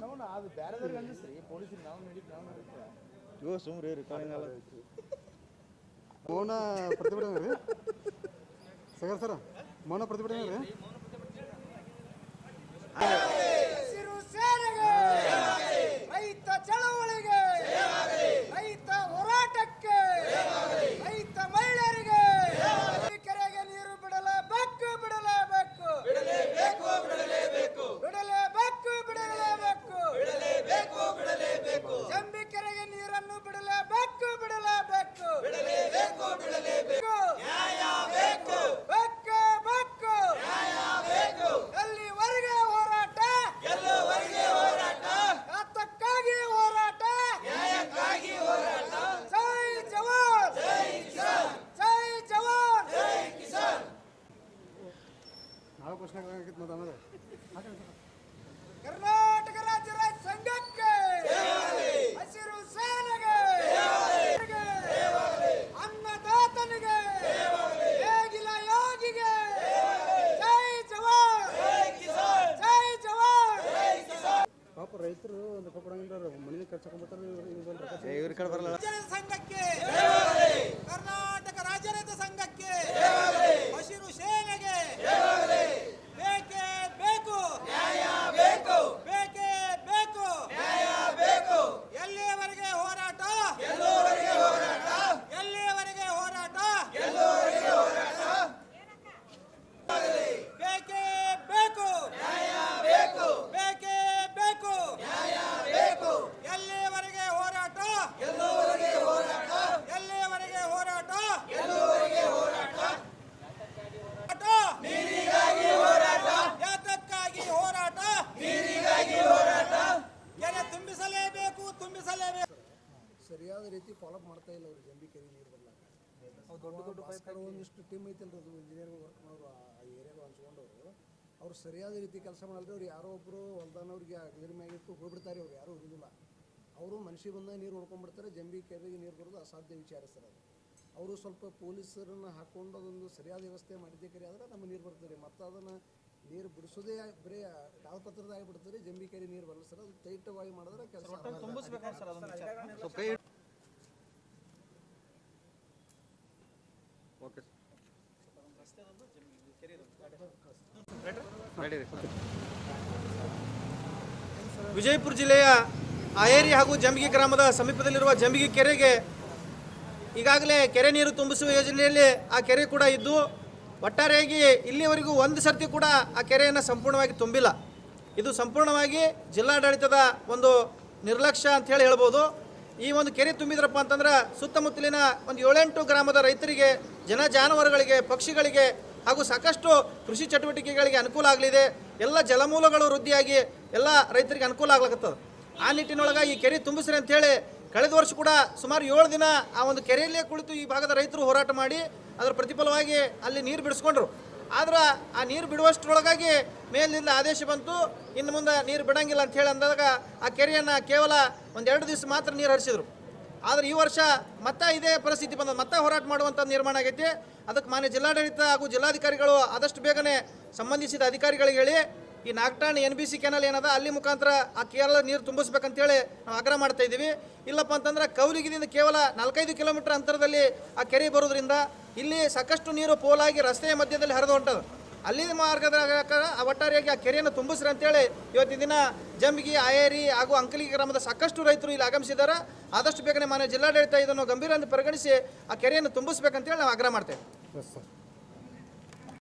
ನಾವು ಅದು ಬೇರೆದವ್ರಿಗೆ ಅಂದಿಸ್ರಿ ಪೊಲೀಸರಿಗೆ ನಾವು ನಡೀತು ನಾವು ನಡೀತೀವಿ ಇವ ಸುಮ್ರಿ ರೆಕಾರ್ಡಿಂಗ್ ಅಲ್ಲ ಮೌನ ಪ್ರತಿಭಟನೆ ರೀ ಸಗರ್ ಸರ ಮೌನ ಪ್ರತಿಭಟನೆ ರೀ ಪ್ರಶ್ನೆ ಕರ್ನಾಟಕ ರಾಜ್ಯ ರೈತ ಸಂಘಕ್ಕೆ ಹಸಿರು ಸೇನೆಗೆ ಅನ್ನದಾತನಿಗೆ ಹೇಗಿಲ್ಲ ಯೋಗಿಗೆ ಜೈ ಜವಾನ್ ಜೈ ಜವಾನ್ ಪಾಪ ರೈತರು ಒಂದು ಕೊಡಂಗಿಲ್ಲ ಮನೆ ಖರ್ಚು ಇವ್ರು ಕಡೆ ಬರಲ್ಲ. ಸಂಘಕ್ಕೆ ಸರಿಯಾದ ರೀತಿ ಫಾಲೋಅಪ್ ಮಾಡ್ತಾ ಇಲ್ಲ ಅವರು ಜಂಬಿ ಕೆರೆ ನೀರು ಬರ್ಲಾಕ. ಅವ್ರು ದೊಡ್ಡ ದೊಡ್ಡ ಭಾಸ್ಕರ್ ಒಂದಿಷ್ಟು ಟೀಮ್ ಐತಲ್ರಿ ಅದು ಇಂಜಿನಿಯರ್ ವರ್ಕ್ ಮಾಡೋರು ಆ ಏರಿಯಾಗಳು ಹಂಚ್ಕೊಂಡವರು. ಅವ್ರು ಸರಿಯಾದ ರೀತಿ ಕೆಲಸ ಮಾಡಲ್ರಿ ಅವ್ರು ಯಾರೋ ಒಬ್ಬರು ಹೊಲ್ದಾನವ್ರಿಗೆ ನೀರು ಮ್ಯಾಗಿಟ್ಟು ಹೋಗ್ಬಿಡ್ತಾರೆ ಅವ್ರು ಯಾರೂ ಇರೋದಿಲ್ಲ. ಅವರು ಮನುಷ್ಯ ಬಂದಾಗ ನೀರು ಹೊಡ್ಕೊಂಡ್ಬಿಡ್ತಾರೆ ಜಂಬಿ ಕೆರೆಗೆ ನೀರು ಬರೋದು ಅಸಾಧ್ಯ ವಿಚಾರ ಸರ್ ಅದು. ಅವರು ಸ್ವಲ್ಪ ಪೊಲೀಸರನ್ನು ಹಾಕ್ಕೊಂಡು ಅದೊಂದು ಸರಿಯಾದ ವ್ಯವಸ್ಥೆ ಮಾಡಿದ್ದೆ ಕರೆ ಆದರೆ ನಮ್ಮ ನೀರು ಬರ್ತದೆ. ಮತ್ತು ಅದನ್ನು ನೀರು ಬಿಡಿಸೋದೇ ಬರೀ ಕಾಗಪತ್ರದ ಆಗಿಬಿಡ್ತಾರೆ ಜಂಬಿ ಕೆರೆ ನೀರು ಬರಲ್ಲ ಸರ್. ಅದು ತೈಟವಾಗಿ ಮಾಡಿದ್ರೆ ಕೆಲಸ ಸ್ವಲ್ಪ ಕೈ ಓಕೆ ವಿಜಯಪುರ ಜಿಲ್ಲೆಯ ಆಯೇರಿ ಹಾಗೂ ಜಂಬಿಗಿ ಗ್ರಾಮದ ಸಮೀಪದಲ್ಲಿರುವ ಜಂಬಿಗಿ ಕೆರೆಗೆ ಈಗಾಗಲೇ ಕೆರೆ ನೀರು ತುಂಬಿಸುವ ಯೋಜನೆಯಲ್ಲಿ ಆ ಕೆರೆ ಕೂಡ ಇದ್ದು ಒಟ್ಟಾರೆಯಾಗಿ ಇಲ್ಲಿಯವರೆಗೂ ಒಂದು ಸರ್ತಿ ಕೂಡ ಆ ಕೆರೆಯನ್ನು ಸಂಪೂರ್ಣವಾಗಿ ತುಂಬಿಲ್ಲ. ಇದು ಸಂಪೂರ್ಣವಾಗಿ ಜಿಲ್ಲಾಡಳಿತದ ಒಂದು ನಿರ್ಲಕ್ಷ್ಯ ಅಂತ ಹೇಳಿ ಹೇಳ್ಬೋದು. ಈ ಒಂದು ಕೆರೆ ತುಂಬಿದ್ರಪ್ಪ ಅಂತಂದ್ರೆ ಸುತ್ತಮುತ್ತಲಿನ ಒಂದು ಏಳೆಂಟು ಗ್ರಾಮದ ರೈತರಿಗೆ, ಜನ ಜಾನುವಾರುಗಳಿಗೆ, ಪಕ್ಷಿಗಳಿಗೆ ಹಾಗೂ ಸಾಕಷ್ಟು ಕೃಷಿ ಚಟುವಟಿಕೆಗಳಿಗೆ ಅನುಕೂಲ ಆಗಲಿದೆ. ಎಲ್ಲ ಜಲಮೂಲಗಳು ವೃದ್ಧಿಯಾಗಿ ಎಲ್ಲ ರೈತರಿಗೆ ಅನುಕೂಲ ಆಗ್ಲಕತ್ತದ. ಆ ನಿಟ್ಟಿನೊಳಗೆ ಈ ಕೆರೆ ತುಂಬಿಸ್ರಿ ಅಂತೇಳಿ ಕಳೆದ ವರ್ಷ ಕೂಡ ಸುಮಾರು ಏಳು ದಿನ ಆ ಒಂದು ಕೆರೆಯಲ್ಲೇ ಕುಳಿತು ಈ ಭಾಗದ ರೈತರು ಹೋರಾಟ ಮಾಡಿ, ಅದರ ಪ್ರತಿಫಲವಾಗಿ ಅಲ್ಲಿ ನೀರು ಬಿಡಿಸ್ಕೊಂಡ್ರು. ಆದ್ರೆ ಆ ನೀರು ಬಿಡುವಷ್ಟರೊಳಗಾಗಿ ಮೇಲಿಂದ ಆದೇಶ ಬಂತು. ಇನ್ನು ಮುಂದೆ ನೀರು ಬಿಡಂಗಿಲ್ಲ ಅಂತ ಹೇಳಿ ಅಂದಾಗ ಆ ಕೆರೆಯನ್ನು ಕೇವಲ ಒಂದೆರಡು ದಿವಸ ಮಾತ್ರ ನೀರು ಹರಿಸಿದ್ರು. ಆದ್ರೆ ಈ ವರ್ಷ ಮತ್ತೆ ಇದೇ ಪರಿಸ್ಥಿತಿ ಬಂದ ಮತ್ತೆ ಹೋರಾಟ ಮಾಡುವಂಥ ನಿರ್ಮಾಣ ಆಗೈತಿ. ಅದಕ್ಕೆ ಮಾನ್ಯ ಜಿಲ್ಲಾಡಳಿತ ಹಾಗೂ ಜಿಲ್ಲಾಧಿಕಾರಿಗಳು ಆದಷ್ಟು ಬೇಗನೆ ಸಂಬಂಧಿಸಿದ ಅಧಿಕಾರಿಗಳಿಗೆ ಹೇಳಿ ಈ ನಾಗ್ಟಾಣ್ ಎನ್ ಬಿ ಸಿ ಕೆನಲ್ ಏನದ, ಅಲ್ಲಿ ಮುಖಾಂತರ ಆ ಕೇರಳ ನೀರು ತುಂಬಿಸ್ಬೇಕಂತೇಳಿ ನಾವು ಆಗ್ರಹ ಮಾಡ್ತಾ ಇದ್ದೀವಿ. ಇಲ್ಲಪ್ಪ ಅಂತಂದ್ರೆ ಕೌಲಿಗಿದಿಂದ ಕೇವಲ ನಾಲ್ಕೈದು ಕಿಲೋಮೀಟರ್ ಅಂತರದಲ್ಲಿ ಆ ಕೆರೆ ಬರೋದ್ರಿಂದ ಇಲ್ಲಿ ಸಾಕಷ್ಟು ನೀರು ಪೋಲಾಗಿ ರಸ್ತೆಯ ಮಧ್ಯದಲ್ಲಿ ಹರಿದು ಹೊಂಟದ. ಅಲ್ಲಿ ಮಾರ್ಗದ ಆ ಒಟ್ಟಾರೆಯಾಗಿ ಆ ಕೆರೆಯನ್ನು ತುಂಬಿಸ್ರಿ ಅಂತೇಳಿ ಇವತ್ತಿನ ದಿನ ಜಂಬಿಗಿ, ಆಯೇರಿ ಹಾಗೂ ಅಂಕಲಿ ಗ್ರಾಮದ ಸಾಕಷ್ಟು ರೈತರು ಇಲ್ಲಿ ಆಗಮಿಸಿದ್ದಾರೆ. ಆದಷ್ಟು ಬೇಗನೆ ಮಾನ್ಯ ಜಿಲ್ಲಾಡಳಿತ ಇದನ್ನು ಗಂಭೀರ ಅಂತ ಪರಿಗಣಿಸಿ ಆ ಕೆರೆಯನ್ನು ತುಂಬಿಸ್ಬೇಕಂತೇಳಿ ನಾವು ಆಗ್ರಹ ಮಾಡ್ತೇವೆ